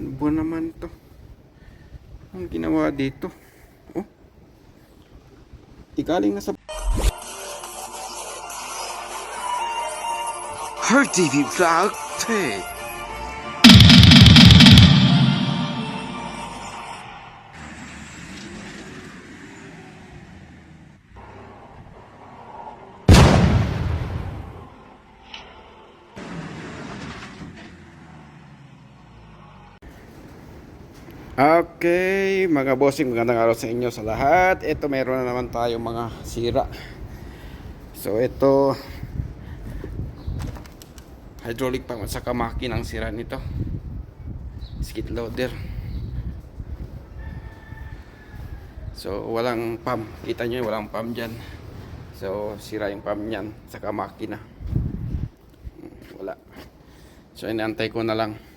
Ano ba naman to? Ang ginawa dito? Oh. Ikaling na sa Her TV vlog take. Okay, mga bossing, magandang araw sa inyo sa lahat. Ito, meron na naman tayo mga sira. So, ito, hydraulic pump at saka makinang sira nito. Skid loader. So, walang pump. Kita nyo, walang pump dyan. So, sira yung pump niyan, saka makina. Hmm, Wala. So, inaantay ko na lang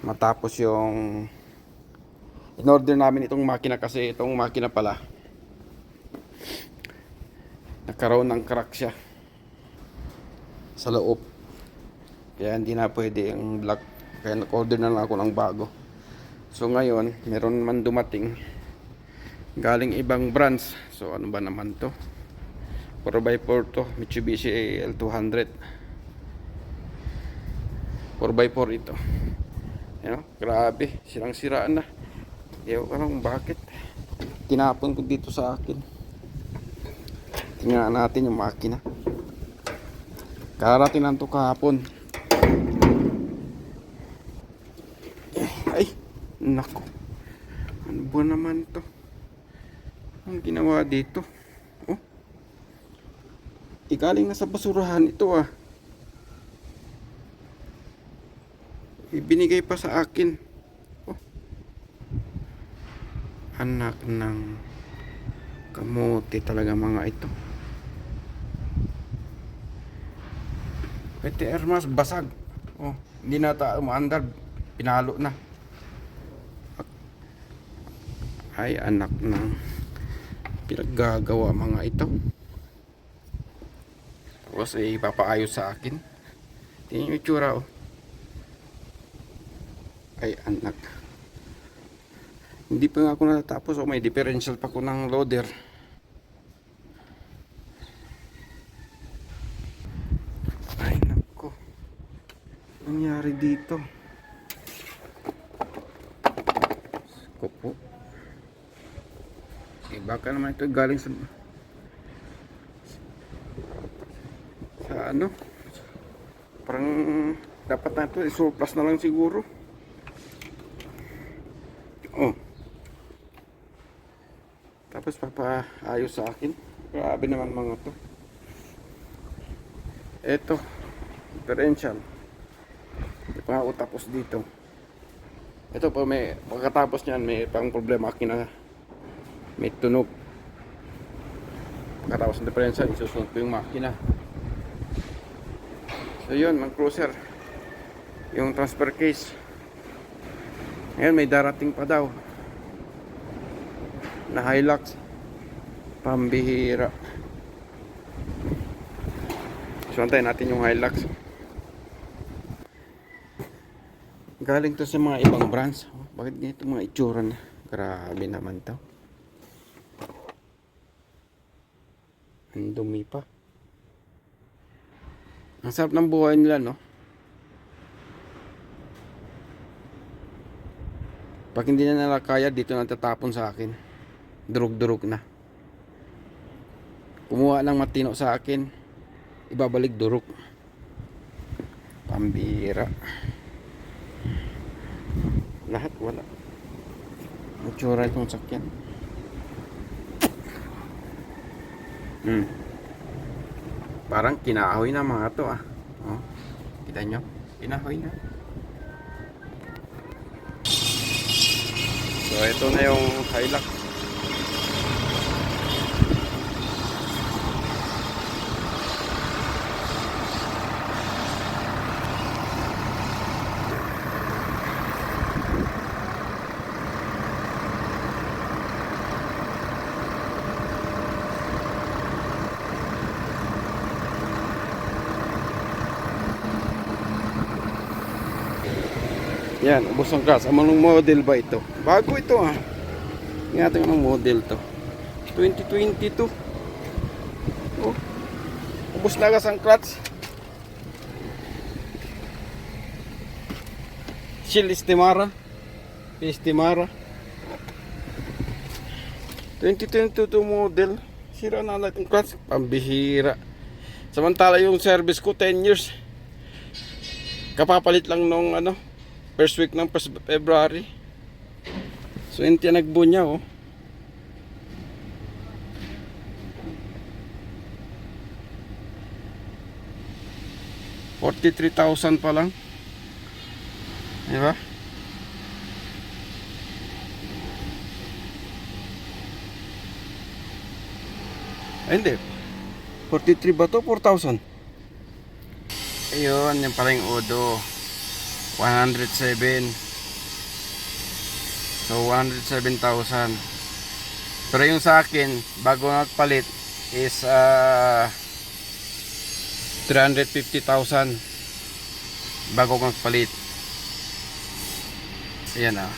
matapos yung in-order namin itong makina kasi itong makina pala. Nagkaroon ng crack siya. Sa loob. Kaya hindi na pwede yung black kaya nag-order na lang ako ng bago. So ngayon meron man dumating galing ibang brands. So ano ba naman to? 4x4 to Mitsubishi L200 4x4 ito Yan, grabe, silang siraan na. Ewan ko lang bakit. Tinapon ko dito sa akin. Tingnan natin yung makina. Karating lang to kahapon. Ay, nako. Ano ba naman to? Ang ginawa dito? Oh. Ikaling na sa basurahan ito ah. Ibinigay pa sa akin. Oh. Anak ng kamote talaga mga ito. Pwede Hermas basag. Oh, hindi na ta umaandar. Pinalo na. Ay anak ng pinaggagawa mga ito. Tapos eh, ipapaayos sa akin. Tingnan yung itsura oh. Ay anak. Hindi pa ako natatapos o may differential pa ko ng loader. Ay nako. Nangyari dito. Ko po. Eh, baka naman ito galing sa sa ano parang dapat na ito i-surplus na lang siguro Oh. Tapos papaayos sa akin. Grabe naman mga to. Eto. Differential. Hindi pa ako tapos dito. Ito po may pagkatapos niyan may pang problema akin na may tunog. Pagkatapos ng differential, isusunod ko yung makina. So yun, mga cruiser. Yung transfer case. Ngayon may darating pa daw. Na Hilux. Pambihira. So natin yung Hilux. Galing to sa mga ibang brands. Oh, bakit ganito mga itsura na? Grabe naman to. Ang dumi pa. Ang sarap ng buhay nila no Pag hindi na nila kaya, dito na tatapon sa akin. Durug-durug na. Kumuha ng matino sa akin, ibabalik durug. Pambira. Lahat wala. Ang tsura itong sakyan. Hmm. Parang kinahoy na mga to ah. Oh. Kita nyo? Kinahoy na. So ito na yung Hilux. Yan, ubos ang gas. Anong model ba ito? Bago ito ah. Ingatan anong model to. 2022. Oh. Ubos na gas ang clutch. Shell Estimara. Estimara. 2022 model. Sira na lahat yung clutch. Pambihira. Samantala yung service ko 10 years. Kapapalit lang nung ano, first week ng first February. So yun tinagbo niya oh. Forty-three thousand pa lang. Di ba? Ay, hindi. 43 ba to? 4,000. Ayun, yan pala yung Odo. 107. So, 107,000. Pero yung sa akin, bago nagpalit, is uh, 350,000. Bago nagpalit. Ayan ah.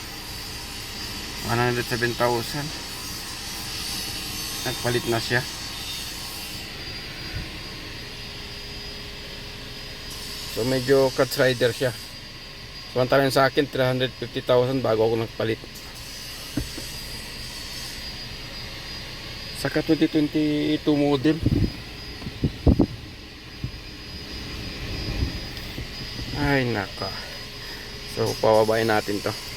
107,000. Nagpalit na siya. So medyo catch rider siya. Samantalang sa akin 350,000 bago ako nagpalit. Saka 2022 model. Ay naka. So pababain natin to.